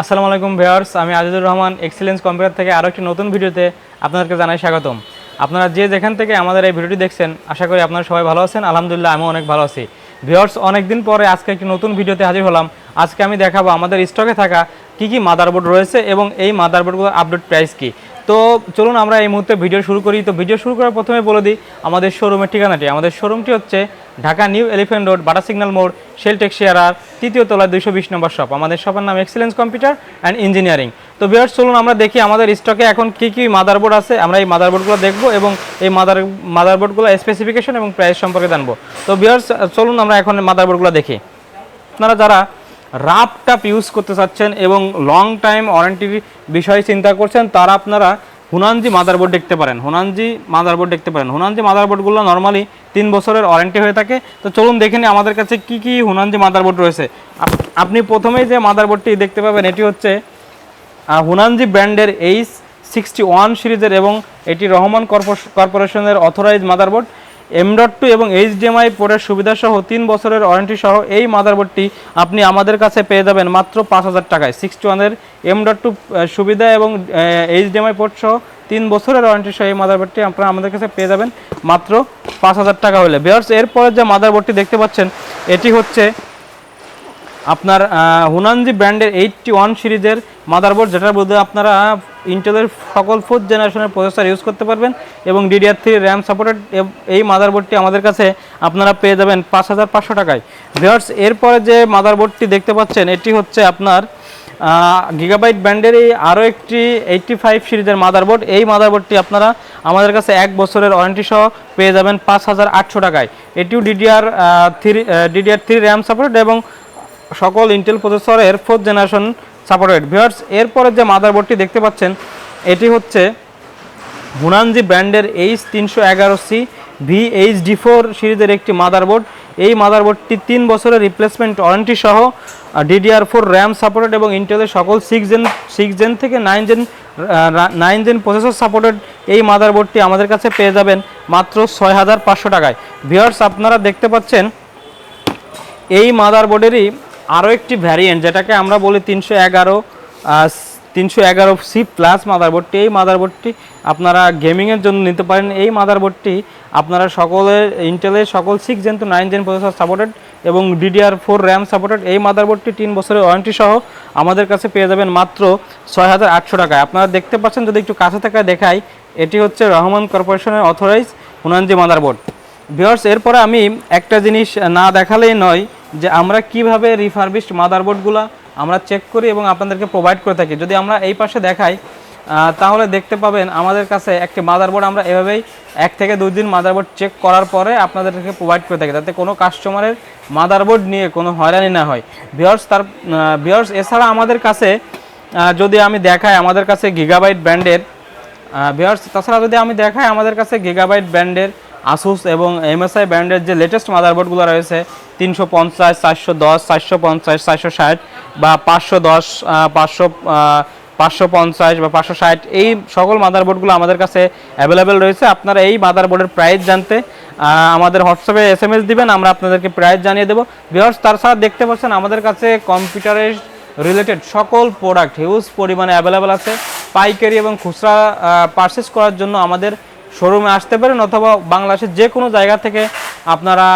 আসসালামু আলাইকুম ভেয়ার্স আমি আজিজুর রহমান এক্সেলেন্স কম্পিউটার থেকে আরও একটি নতুন ভিডিওতে আপনাদেরকে জানাই স্বাগতম। আপনারা যে যেখান থেকে আমাদের এই ভিডিওটি দেখছেন, আশা করি আপনারা সবাই ভালো আছেন, আলহামদুলিল্লাহ আমিও অনেক ভালো আছি। ভিওর্স অনেকদিন পরে আজকে একটি নতুন ভিডিওতে হাজির হলাম। আজকে আমি দেখাবো আমাদের স্টকে থাকা কি কি মাদারবোর্ড রয়েছে এবং এই মাদারবোর্ডগুলোর আপডেট প্রাইস কি। তো চলুন আমরা এই মুহূর্তে ভিডিও শুরু করি। তো ভিডিও শুরু করার প্রথমে বলে দিই, আমাদের শোরুমের ঠিকানাটি। আমাদের শোরুমটি হচ্ছে Dhaka new elephant road, Bata signal মোড়, শেল টেক্সিয়ারার তৃতীয় তলায় দুইশো বিশ নম্বর শপ আমাদের শপের নাম এক্সেলেন্স কম্পিউটার অ্যান্ড ইঞ্জিনিয়ারিং তো বিয়ার্স চলুন আমরা দেখি আমাদের স্টকে এখন কী কি মাদারবোর্ড আছে। আমরা এই মাদারবোর্ডগুলো দেখব এবং এই মাদার মাদারবোর্ডগুলো স্পেসিফিকেশন এবং প্রাইস সম্পর্কে জানব। তো বিয়ার্স চলুন আমরা এখন মাদারবোর্ডগুলো দেখি। আপনারা যারা রাফ টাপ ইউজ করতে চাচ্ছেন এবং লং টাইম ওয়ারেন্টির বিষয়ে চিন্তা করছেন, তারা আপনারা হুনানজি মাদারবোর্ড দেখতে পারেন। হুনানজি মাদারবোর্ড দেখতে পারেন। হুনানজি মাদারবোর্ডগুলো নর্মালি তিন বছরের ওয়ারেন্টি হয়ে থাকে। তো চলুন দেখে নিই আমাদের কাছে কি কি হুনানজি মাদারবোর্ড রয়েছে। আপনি প্রথমেই যে মাদারবোর্ডটি দেখতে পাবেন, এটি হচ্ছে হুনানজি ব্র্যান্ডের এইচ সিক্সটি ওয়ান সিরিজের এবং এটি রহমান কর্পোরেশনের authorize motherboard. M dot two এবং এইচডিএমআই পোর্টের সুবিধা সহ তিন বছরের ওয়ারেন্টি সহ এই মাদারবোর্ডটি আপনি আমাদের কাছে পেয়ে যাবেন মাত্র পাঁচ হাজার টাকায়। সিক্সটি ওয়ানের এম ডট টু সুবিধা এবং এইচডিএমআই পোর্ট সহ তিন বছরের ওয়ারেন্টি সহ এই মাদারবোর্ডটি আপনারা আমাদের কাছে পেয়ে যাবেন মাত্র পাঁচ হাজার টাকা হলে। বিয়ার্স এরপরে যে মাদারবোর্ডটি দেখতে পাচ্ছেন, এটি হচ্ছে আপনার হুনানজি ব্র্যান্ডের এইটটি ওয়ান সিরিজের মাদারবোর্ড যেটার মধ্যে আপনারা ইন্টেলের সকল ফোর্থ জেনারেশনের প্রসেসর ইউজ করতে পারবেন এবং ডিডিআর থ্রি র্যাম সাপোর্টেড এই মাদারবোর্ডটি আমাদের কাছে আপনারা পেয়ে যাবেন পাঁচ হাজার পাঁচশো টাকায়। ভিওর্স এরপরে যে মাদারবোর্ডটি দেখতে পাচ্ছেন, এটি হচ্ছে আপনার গিগাবাইট ব্র্যান্ডের এই আরও একটি এইটটি ফাইভ সিরিজের মাদারবোর্ড এই মাদারবোর্ডটি আপনারা আমাদের কাছে এক বছরের ওয়ারেন্টি সহ পেয়ে যাবেন পাঁচ হাজার আটশো টাকায়। এটিও DDR three DDR three RAM supported এবং সকল ইন্টেল প্রসেসরের ফোর্থ জেনারেশন সাপোর্টেড ভিউয়ার্স এরপরে যে মাদারবোর্ডটি দেখতে পাচ্ছেন, এটি হচ্ছে হুনানজি ব্র্যান্ডের এইচ তিনশো এগারো C V H D four সিরিজের একটি মাদারবোর্ড এই মাদারবোর্ডটি তিন বছরের রিপ্লেসমেন্ট ওয়ারেন্টি সহ ডিডিআর ফোর র্যাম সাপোর্টেড এবং ইন্টেলের সকল সিক্স জেন সিক্স জেন থেকে nine gen nine gen processor supported এই মাদারবোর্ডটি আমাদের কাছে পেয়ে যাবেন মাত্র ছয় হাজার পাঁচশো টাকায়। ভিওয়ার্স আপনারা দেখতে পাচ্ছেন, এই মাদারবোর্ডেরই আরও একটি ভ্যারিয়েন্ট যেটাকে আমরা বলি তিনশো এগারো তিনশো এগারো সি প্লাস মাদারবোর্ডটি এই মাদারবোর্ডটি আপনারা গেমিংয়ের জন্য নিতে পারেন। এই মাদারবোর্ডটি আপনারা সকলের ইন্টেলের সকল six gen two nine gen processor supported এবং ডিডিআর ফোর র্যাম সাপোর্টেড এই মাদারবোর্ডটি তিন বছরের ওয়ারেন্টি সহ আমাদের কাছে পেয়ে যাবেন মাত্র ছয় হাজার আটশো টাকায়। আপনারা দেখতে পাচ্ছেন, যদি একটু কাছে থেকে দেখাই, এটি হচ্ছে রহমান কর্পোরেশনের অথরাইজ হুনানজি মাদারবোর্ড ভিওর্স এরপরে আমি একটা জিনিস না দেখালেই নয় যে আমরা কীভাবে রিফারবিশড মাদারবোর্ডগুলো আমরা চেক করি এবং আপনাদেরকে প্রোভাইড করে থাকি। যদি আমরা এই পাশে দেখাই তাহলে দেখতে পাবেন আমাদের কাছে একটি মাদারবোর্ড আমরা এভাবেই এক থেকে দুই দিন মাদারবোর্ড চেক করার পরে আপনাদেরকে প্রোভাইড করে থাকি। যাতে কোনো কাস্টমারের মাদারবোর্ড নিয়ে কোনো হয়রানি না হয়। ভিওর্স তার ভিওর্স এছাড়া আমাদের কাছে যদি আমি দেখাই আমাদের কাছে গিগাবাইট ব্র্যান্ডের ভিওর্স তাছাড়া যদি আমি দেখাই আমাদের কাছে গিগাবাইট ব্র্যান্ডের আসুস এবং এমএসআই ব্র্যান্ডের যে লেটেস্ট মাদারবোর্ডগুলো রয়েছে, তিনশো পঞ্চাশ, চারশো দশ, চারশো পঞ্চাশ, চারশো ষাট বা পাঁচশো দশ পাঁচশো পাঁচশো পঞ্চাশ বা পাঁচশো ষাট, এই সকল মাদারবোর্ডগুলো আমাদের কাছে অ্যাভেলেবেল রয়েছে। আপনারা এই মাদারবোর্ডের প্রাইস জানতে আমাদের হোয়াটসঅ্যাপে এস এম এস দিবেন, আমরা আপনাদেরকে প্রাইস জানিয়ে দেবো। ভিওর্স তাছাড়া দেখতে পাচ্ছেন, আমাদের কাছে কম্পিউটারের রিলেটেড সকল প্রোডাক্ট হিউজ পরিমাণে অ্যাভেলেবেল আছে। পাইকারি এবং খুচরা পারচেস করার জন্য আমাদের শোরুমে আসতে পারেন অথবা বাংলাদেশের যে কোনো জায়গা থেকে আপনারা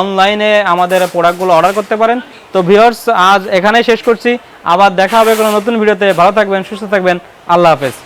অনলাইনে আমাদের প্রোডাক্টগুলো অর্ডার করতে পারেন। তো ভিওর্স আজ এখানেই শেষ করছি। আবার দেখা হবে কোনো নতুন ভিডিওতে। ভালো থাকবেন, সুস্থ থাকবেন। আল্লাহ হাফেজ।